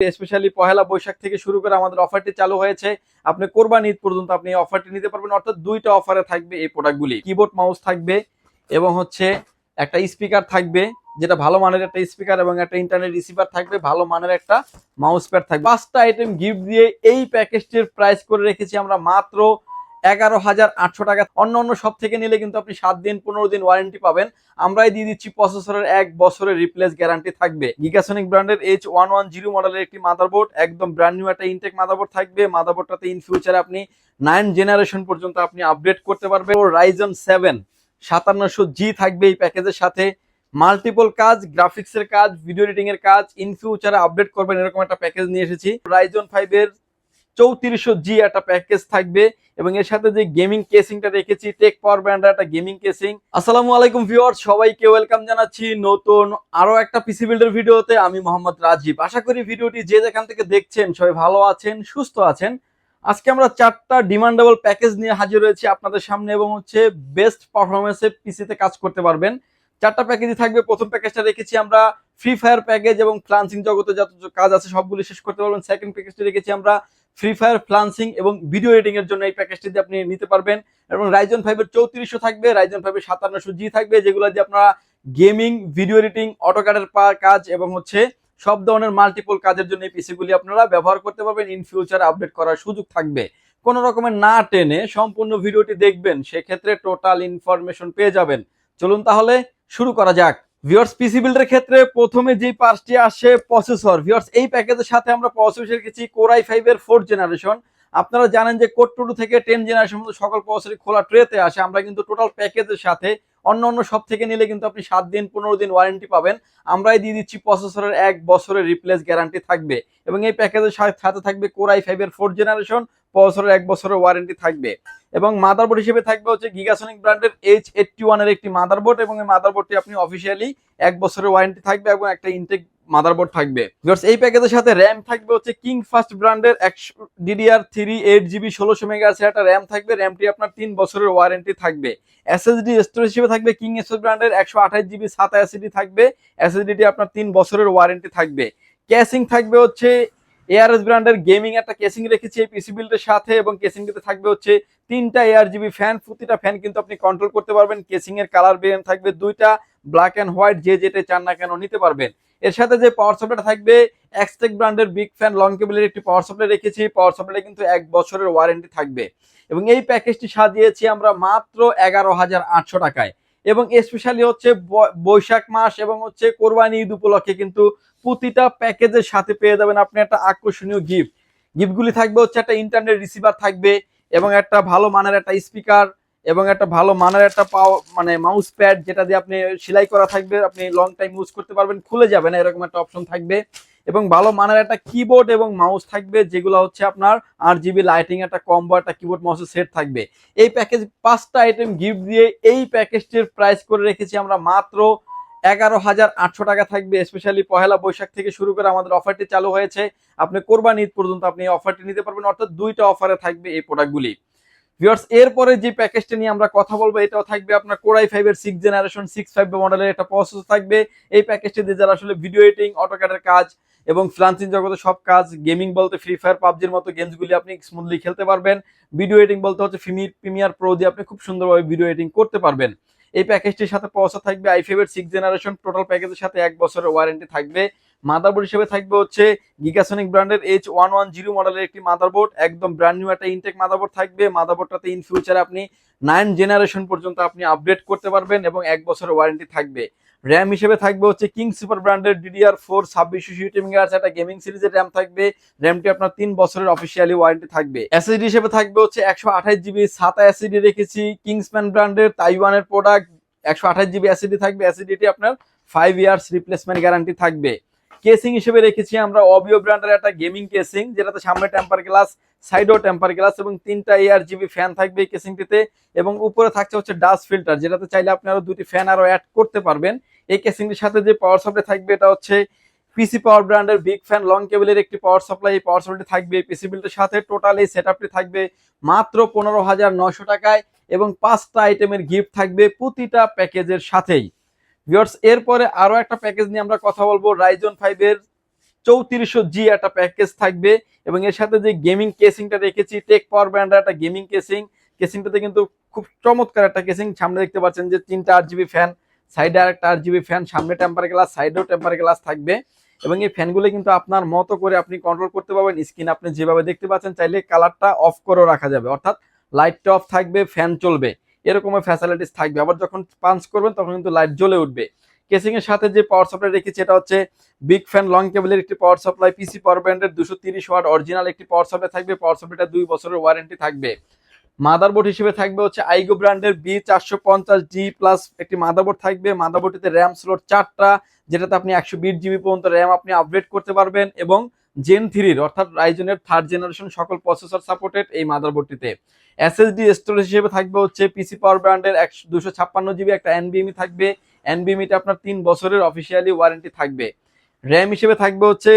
Specially Pohela Boishakh থেকে শুরু করে আমাদের অফারটি চালু হয়েছে। আপনি কোরবান ঈদ পর্যন্ত আপনি এই অফারটি নিতে পারবেন। অর্থাৎ দুইটা অফারে থাকবে এই প্রোডাক্টগুলি কিবোর্ড মাউস থাকবে এবং হচ্ছে একটা স্পিকার থাকবে, যেটা ভালো মানের একটা স্পিকার এবং একটা ইন্টারনেট রিসিভার থাকবে, ভালো মানের একটা মাউস প্যাড থাকবে। পাঁচটা আইটেম গিফট দিয়ে এই প্যাকেজটির প্রাইস করে রেখেছি আমরা মাত্র এগারো হাজার আটশো টাকা। অন্য অন্য সব থেকে নিলে কিন্তু আপনি সাত দিন, পনেরো দিন ওয়ারেন্টি পাবেন। আমরাই দিয়ে দিচ্ছি প্রসেসরের এক বছরের রিপ্লেস গ্যারান্টি থাকবে। গিগাসনিক ব্র্যান্ডের এইচ ওয়ান ওয়ান জিরো মডেলের একটি মাদারবোর্ড একদম ব্র্যান্ড নিউ একটা ইনটেক মাদারবোর্ড থাকবে। মাদারবোর্ডটাতে ইন ফিউচারে আপনি নাইন জেনারেশন পর্যন্ত আপনি আপডেট করতে পারবেন। ও রাইজন সেভেন সাতান্নশো জি থাকবে এই প্যাকেজের সাথে। মাল্টিপল কাজ গ্রাফিক্সের কাজ ভিডিও এডিটিং এর কাজ ইন ফিউচারে আপডেট করবেন, এরকম একটা প্যাকেজ নিয়ে এসেছি। রাইজন ফাইভ এর চৌত্রিশশো জি একটা প্যাকেজ থাকবে এবং এর সাথে যে গেমিং কেসিংটা রেখেছি টেক পাওয়ার ব্র্যান্ডের একটা গেমিং কেসিং আসসালামু আলাইকুম ভিউয়ার্স সবাইকে ওয়েলকাম জানাচ্ছি নতুন আরও একটা পিসি বিল্ডের ভিডিওতে। আমি মোহাম্মদ রাজীব। আশা করি ভিডিওটি যে যেখান থেকে দেখছেন সবাই ভালো আছেন, সুস্থ আছেন। আজকে আমরা চারটা ডিমান্ডেবল প্যাকেজ নিয়ে হাজির হয়েছি আপনাদের সামনে এবং হচ্ছে বেস্ট পারফরমেন্সে পিসিতে কাজ করতে পারবেন। চারটা প্যাকেজই থাকবে। প্রথম প্যাকেজটা রেখেছি আমরা ফ্রি ফায়ার প্যাকেজ এবং ফ্লান্সিং জগতে যত কাজ আছে সবগুলি শেষ করতে পারবেন। সেকেন্ড প্যাকেজটি রেখেছি আমরা ফ্রি ফায়ার ফ্লান্সিং এবং ভিডিও এডিটিং এর জন্য এই প্যাকেজটি দিয়ে আপনি নিতে পারবেন। এবং রাইজন ফাইভের চৌত্রিশশো থাকবে রাইজন ফাইভের সাতান্নশো জি থাকবে, যেগুলো দিয়ে আপনারা গেমিং ভিডিও এডিটিং অটোকাটের কাজ এবং হচ্ছে সব ধরনের মাল্টিপল কাজের জন্য এই পিসিগুলি আপনারা ব্যবহার করতে পারবেন। ইন ফিউচার আপডেট করার সুযোগ থাকবে। কোনো রকমের না টেনে সম্পূর্ণ ভিডিওটি দেখবেন, সেক্ষেত্রে টোটাল ইনফরমেশন পেয়ে যাবেন। চলুন তাহলে শুরু করা যাক। ভিউয়ার্স পিসি বিল্ডের ক্ষেত্রে প্রথমে যে পার্টটি আসে প্রসেসর ভিওর্স এই প্যাকেজের সাথে আমরা প্রসেসর রেখেছি কোরাই ফাইভ এর ফোর্থ জেনারেশন আপনারা জানেন যে কোড টু থেকে টেন জেনারেশন মতো সকল প্রসেসরই খোলা ট্রেতে আসে। আমরা কিন্তু টোটাল প্যাকেজের সাথে অন্য অন্য সব থেকে নিলে কিন্তু আপনি সাত দিন, পনেরো দিন ওয়ারেন্টি পাবেন। আমরাই দিয়ে দিচ্ছি প্রসেসরের এক বছরের রিপ্লেস গ্যারান্টি থাকবে। এবং এই প্যাকেজের সাথে থাকবে কোরাই ফাইভ এর ফোর্থ জেনারেশন প্রসেসরের এক বছরের ওয়ারেন্টি থাকবে। এবং মাদারবোর্ড হিসেবে থাকবে হচ্ছে গিগাসনিক ব্র্যান্ডের এইচ এইটটি ওয়ানের একটি মাদারবোর্ড এবং এই মাদারবোর্ডটি আপনি অফিসিয়ালি এক বছরের ওয়ারেন্টি থাকবে এবং একটা ইনটেক মাদারবোর্ড থাকবে। এই প্যাকেজের সাথে র্যাম থাকবে হচ্ছে কিং ফার্স্ট ব্র্যান্ডের একশো ডিডিআর থ্রি এইট জিবি ষোলোশো মেগাহার্সের একটা র্যাম থাকবে। র্যামটি আপনার তিন বছরের ওয়ারেন্টি থাকবে। এসএসডি স্টোরেজ হিসেবে থাকবে কিং এসএস ব্র্যান্ডের একশো আঠাশ জিবি সাত এসএসডি থাকবে। এসএসডিটি আপনার তিন বছরের ওয়ারেন্টি থাকবে। ক্যাশিং থাকবে হচ্ছে এআরএস ব্র্যান্ডের গেমিং একটা কেসিং রেখেছি এই পিসি বিল্ডের সাথে এবং কেসিংটিতে থাকবে হচ্ছে তিনটা এআর জিবি ফ্যান প্রতিটা ফ্যান কিন্তু আপনি কন্ট্রোল করতে পারবেন। কেসিং এর কালার বেরিয়ান থাকবে, দুইটা ব্ল্যাক অ্যান্ড হোয়াইট যে যেটা চান না কেন নিতে পারবেন। এর সাথে যে পাওয়ার সাপ্লাই থাকবে এক্সটেক ব্র্যান্ডের বিগ ফ্যান লং কেবলের একটি পাওয়ার সাপ্লাই রেখেছি। পাওয়ার সাপ্লাই কিন্তু এক বছরের ওয়ারেন্টি থাকবে। এবং এই প্যাকেজটি সাজিয়েছি আমরা মাত্র এগারো হাজার আটশো টাকায়। এবং স্পেশালি হচ্ছে বৈশাখ মাস এবং হচ্ছে কোরবানি ঈদ উপলক্ষে কিন্তু প্রতিটা প্যাকেজের সাথে পেয়ে যাবেন আপনি একটা আকর্ষণীয় গিফট গিফটগুলি থাকবে হচ্ছে একটা ইন্টারনেট রিসিভার থাকবে এবং একটা ভালো মানের একটা স্পিকার এবং একটা ভালো মানের একটা পাও মানে মাউস প্যাড যেটা দিয়ে আপনি সেলাই করা থাকবে, আপনি লং টাইম ইউজ করতে পারবেন, খুলে যাবে না, এরকম একটা অপশন থাকবে। এবং ভালো মানের একটা কিবোর্ড এবং মাউস থাকবে, যেগুলো হচ্ছে আপনার আর জিবি লাইটিং একটা কম্বো একটা কিবোর্ড মাউসের সেট থাকবে। এই প্যাকেজ পাঁচটা আইটেম গিফট দিয়ে এই প্যাকেজটির প্রাইস করে রেখেছি আমরা মাত্র এগারো হাজার আটশো টাকা থাকবে স্পেশালি পহেলা বৈশাখ থেকে শুরু করে আমাদের অফারটি চালু হয়েছে। আপনি কোরবানি ঈদ পর্যন্ত আপনি এই অফারটি নিতে পারবেন, অর্থাৎ দুইটা অফারে থাকবে এই প্রোডাক্টগুলি ভিউয়ার্স এরপরে যে প্যাকেজটা নিয়ে আমরা কথা বলব, এটাও থাকবে আপনার কোরাই ফাইভের সিক্স জেনারেশন সিক্স ফাইভ মডেলের একটা প্রসেস থাকবে। এই প্যাকেজটি দিয়ে যারা আসলে ভিডিও এডিটিং অটোক্যাটের কাজ এবং ফ্লান্সিং জগতে সব কাজ গেমিং বলতে ফ্রি ফায়ার পাবজির মতো গেমসগুলি আপনি স্মুথলি খেলতে পারবেন। ভিডিও এডিটিং বলতে হচ্ছে ফিমি প্রিমিয়ার প্রো দিয়ে আপনি খুব সুন্দরভাবে ভিডিও এডিটিং করতে পারবেন। এই প্যাকেজটির সাথে প্রসেসর থাকবে আই ফেভের সিক্স জেনারেশন টোটাল প্যাকেজের সাথে এক বছরের ওয়ারেন্টি থাকবে। মাদারবোর্ড হিসেবে থাকবে হচ্ছে গিগাসনিক ব্র্যান্ডের এইচ ওয়ান ওয়ান জিরো মডেলের একটি মাদারবোর্ড একদম ব্র্যান্ড নিউ একটা ইনটেক মাদারবোর্ড থাকবে। মাদারবোর্ডটাতে ইন ফিউচার আপনি নাইন জেনারেশন পর্যন্ত আপনি আপডেট করতে পারবেন এবং এক বছরের ওয়ারেন্টি থাকবে। র্যাম হিসেবে থাকবে হচ্ছে কিং সুপার ব্র্যান্ডের ডিডিআর ফোর ছাব্বিশ আছে একটা গেমিং সিরিজের র্যাম থাকবে। র্যামটি আপনার তিন বছরের অফিসিয়ালি ওয়ারেন্টি থাকবে। এসএসডি হিসেবে থাকবে হচ্ছে একশো আঠাশ জিবি সাতা এসিডি রেখেছি কিংসম্যান ব্র্যান্ডের তাইওয়ানের প্রোডাক্ট একশো আঠাশ জিবি অ্যাসিডি থাকবে। অ্যাসিডিটি আপনার ফাইভ ইয়ার্স রিপ্লেসমেন্ট গ্যারান্টি থাকবে। কেসিং হিসেবে রেখেছি আমরা অবিও ব্র্যান্ডের একটা গেমিং কেসিং, যেটাতে সামনে টেম্পার গ্লাস, সাইডও টেম্পার গ্লাস এবং তিনটা এয়ার জিবি ফ্যান থাকবে এই কেসিংটিতে এবং উপরে থাকছে হচ্ছে ডাস্ট ফিল্টার যেটাতে চাইলে আপনি আরও দুটি ফ্যান আরও অ্যাড করতে পারবেন। এই কেসিংটির সাথে যে পাওয়ার সাপ্লাই থাকবে এটা হচ্ছে পিসি পাওয়ার ব্র্যান্ডের বিগ ফ্যান লং কেবলের একটি পাওয়ার সাপ্লাই এই পাওয়ার সাপ্লাইটি থাকবে পিসি বিলটির সাথে। টোটাল এই সেটআপটি থাকবে মাত্র পনেরো হাজার নশো টাকায় এবং পাঁচটা আইটেমের গিফট থাকবে প্রতিটা প্যাকেজের সাথেই। ভিউয়ার্স এরপরে আরও একটা প্যাকেজ নিয়ে আমরা কথা বলব। রাইজন ফাইভ এর চৌত্রিশশো জি একটা প্যাকেজ থাকবে এবং এর সাথে যে গেমিং কেসিংটা রেখেছি টেক পাওয়ার ব্র্যান্ডের একটা গেমিং কেসিং কেসিংটাতে কিন্তু খুব চমৎকার একটা কেসিং সামনে দেখতে পাচ্ছেন যে তিনটা আট জিবি ফ্যান সাইডে আর একটা আট জিবি ফ্যান সামনে টেম্পার গ্লাস সাইডেও টেম্পার গ্লাস থাকবে। এবং এই ফ্যানগুলো কিন্তু আপনার মতো করে আপনি কন্ট্রোল করতে পারবেন। স্ক্রিন আপনি যেভাবে দেখতে পাচ্ছেন, চাইলে কালারটা অফ করেও রাখা যাবে। অর্থাৎ লাইটটা অফ থাকবে ফ্যান চলবে। এরকমের ফ্যাসিলিটিস থাকবে। আবার যখন পাঞ্চ করবেন, তখন কিন্তু লাইট জ্বলে উঠবে। কেসিং এর সাথে যে পাওয়ার সাপ্লাই রেখেছি, এটা হচ্ছে বিগ ফ্যান লং কেবলের একটি পাওয়ার সাপ্লাই পিসি পাওয়ার ব্র্যান্ডের দুশো তিরিশ ওয়াট অরিজিনাল একটি পাওয়ার সাপ্লাই থাকবে। পাওয়ার সাপ্লাইটা দুই বছরের ওয়ারেন্টি থাকবে। মাদারবোর্ড হিসেবে থাকবে হচ্ছে আইগো ব্র্যান্ডের বি চারশো পঞ্চাশ জি প্লাস একটি মাদারবোর্ড থাকবে। মাদারবোর্ডটিতে র্যাম স্লট চারটা, যেটাতে আপনি একশো বিশ জিবি পর্যন্ত র্যাম আপনি আপগ্রেড করতে পারবেন এবং জেন থ্রির অর্থাৎ রাইজনের থার্ড জেনারেশন সকল প্রসেসর সাপোর্টেড এই মাদারবোর্ডটিতে এসএসডি স্টোরেজ হিসেবে থাকবে হচ্ছে পিসি পাওয়ার ব্র্যান্ডের একশো, দুশো ছাপ্পান্ন জিবি একটা এনবিএমই থাকবে। এনবিএমিটা আপনার তিন বছরের অফিসিয়ালি ওয়ারেন্টি থাকবে। র্যাম হিসেবে থাকবে হচ্ছে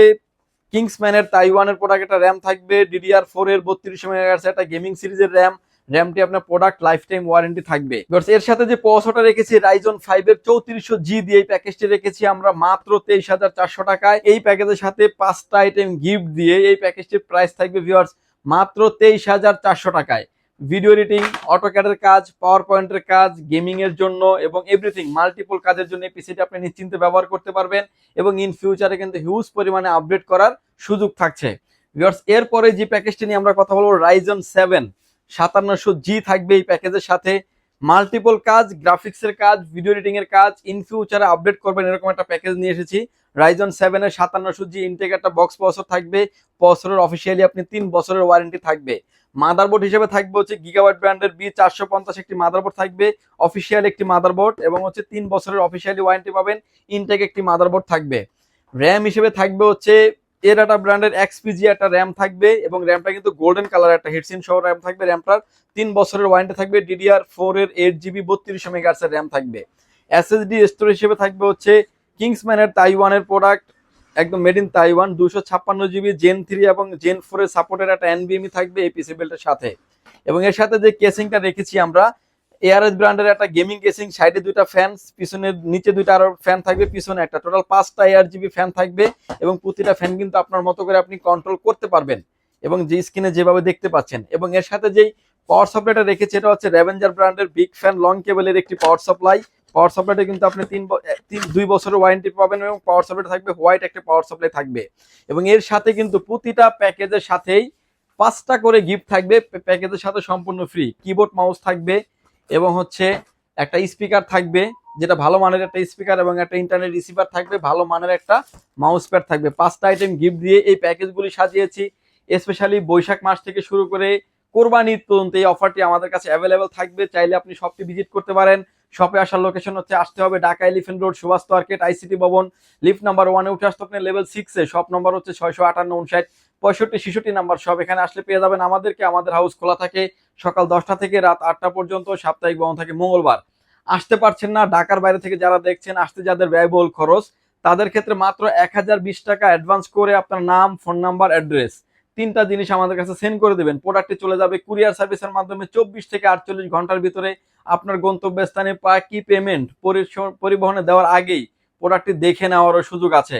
কিংসম্যানের তাইওয়ানের প্রোডাক্ট একটা র্যাম থাকবে। ডিডিআর ফোর এর বত্রিশ মেগা একটা গেমিং সিরিজের র্যাম র্যামটি আপনার প্রোডাক্ট লাইফ টাইম ওয়ারেন্টি থাকবে এর সাথে যে পসটা রেখেছি রাইজন ফাইভ এর চৌত্রিশশো জি দিয়ে এই প্যাকেজটি রেখেছি আমরা মাত্র তেইশ হাজার চারশো টাকায়। এই প্যাকেজের সাথে পাঁচটা আইটেম গিফট দিয়ে এই প্যাকেজটির প্রাইস থাকবে ভিউয়ার্স মাত্র তেইশ হাজার চারশো টাকায়। ভিডিও এডিটিং অটোক্যাডের কাজ পাওয়ার পয়েন্টের কাজ গেমিং এর জন্য এবং এভরিথিং মাল্টিপল কাজের জন্য এই পিসিটি আপনি নিশ্চিন্তে ব্যবহার করতে পারবেন এবং ইন ফিউচারে কিন্তু হিউজ পরিমাণে আপডেট করার সুযোগ থাকছে। ভিউয়ার্স এরপরে যে প্যাকেজটি নিয়ে আমরা কথা বলব রাইজন সেভেন সাতান্নশো জি থাকবে এই প্যাকেজের সাথে। মাল্টিপল কাজ, গ্রাফিক্সের কাজ, ভিডিও এডিটিং এর কাজ ইন ফিউচারে আপডেট করবেন এরকম একটা প্যাকেজ নিয়ে এসেছি। রাইজন সেভেন এর সাতান্নশো জি ইনটেক একটা বক্স প্রসেসর থাকবে। প্রসেসরের অফিসিয়ালি আপনি তিন বছরের ওয়ারেন্টি থাকবে। মাদারবোর্ড হিসেবে থাকবে হচ্ছে গিগাবাইট ব্র্যান্ডের বি চারশো পঞ্চাশ একটি মাদারবোর্ড থাকবে। অফিসিয়াল একটি মাদারবোর্ড এবং হচ্ছে তিন বছরের অফিসিয়ালি ওয়ারেন্টি পাবেন। ইনটেক একটি মাদারবোর্ড থাকবে। র্যাম হিসেবে থাকবে হচ্ছে এরাটা ব্র্যান্ডের এক্সপিজি একটা র্যাম থাকবে এবং র্যামটা কিন্তু গোল্ডেন কালার একটা হিটসিন সহ র্যাম থাকবে। র্যামটার তিন বছরের ওয়ারেন্টি থাকবে ডিডিআর ফোর এর এইট জিবি বত্রিশশো মেগাহার্টসের র্যাম থাকবে। এসএসডি স্টোর হিসেবে থাকবে হচ্ছে কিংসম্যানের তাইওয়ানের প্রোডাক্ট একদম মেড ইন তাইওয়ান দুশো ছাপ্পান্ন জিবি জেন থ্রি এবং জেন ফোর এর সাপোর্টের একটা এনবিএমই থাকবে এই পিসি বিল্ডের সাথে। এবং এর সাথে যে কেসিংটা রেখেছি আমরা এআরএস ব্র্যান্ডের একটা গেমিং কেসিং সাইডে দুইটা ফ্যান পিছনের নিচে দুইটা আরও ফ্যান থাকবে, পিছনে একটা। টোটাল পাঁচটা এআর জিবি ফ্যান থাকবে এবং প্রতিটা ফ্যান কিন্তু আপনার মতো করে আপনি কন্ট্রোল করতে পারবেন এবং যে স্ক্রিনে যেভাবে দেখতে পাচ্ছেন। এবং এর সাথে যেই পাওয়ার সাপ্লাইটা রেখেছে, এটা হচ্ছে রেভেঞ্জার ব্র্যান্ডের বিগ ফ্যান লং কেবলের একটি পাওয়ার সাপ্লাই পাওয়ার সাপ্লাইটা কিন্তু আপনি তিন তিন, দুই বছরের ওয়ারেন্টি পাবেন এবং পাওয়ার সাপ্লাইটা থাকবে হোয়াইট একটা পাওয়ার সাপ্লাই থাকবে। এবং এর সাথে কিন্তু প্রতিটা প্যাকেজের সাথেই পাঁচটা করে গিফট থাকবে প্যাকেজের সাথে সম্পূর্ণ ফ্রি কিবোর্ড মাউস থাকবে এবং হচ্ছে একটা স্পিকার থাকবে, যেটা ভালো মানের একটা স্পিকার এবং একটা ইন্টারনেট রিসিভার থাকবে, ভালো মানের একটা মাউস প্যাড থাকবে। পাঁচটা আইটেম গিফট দিয়ে এই প্যাকেজগুলি সাজিয়েছি স্পেশালি বৈশাখ মাস থেকে শুরু করে কোরবানি পর্যন্ত এই অফারটি আমাদের কাছে অ্যাভেলেবেল থাকবে। চাইলে আপনি শপটি ভিজিট করতে পারেন। শপে আসার লোকেশন হচ্ছে আসতে হবে Dhaka Elephant Road Subhash market ICT ভবন লিফট নাম্বার ওয়ানে উঠে আসতে আপনি লেভেল সিক্সে শপ নম্বর হচ্ছে ছয়শো আটান্ন, উনষাট। পঁয়ষট্টি, ছেষট্টি নাম্বার সব এখানে আসলে পেয়ে যাবেন। আমাদেরকে আমাদের হাউস খোলা থাকে সকাল দশটা থেকে রাত আটটা পর্যন্ত, সাপ্তাহিক বন্ধ থাকে মঙ্গলবার। আসতে পারছেন না, ঢাকার বাইরে থেকে যারা দেখছেন, আসতে যাদের ব্যয়বহুল খরচ, তাদের ক্ষেত্রে মাত্র এক হাজার বিশ টাকা অ্যাডভান্স করে আপনার নাম ফোন নাম্বার অ্যাড্রেস তিনটা জিনিস আমাদের কাছে সেন্ড করে দেবেন। প্রোডাক্টটি চলে যাবে কুরিয়ার সার্ভিসের মাধ্যমে চব্বিশ থেকে আটচল্লিশ ঘণ্টার ভিতরে আপনার গন্তব্যস্থানে বাকি পেমেন্ট পরিবহনে দেওয়ার আগেই প্রোডাক্টটি দেখে নেওয়ারও সুযোগ আছে।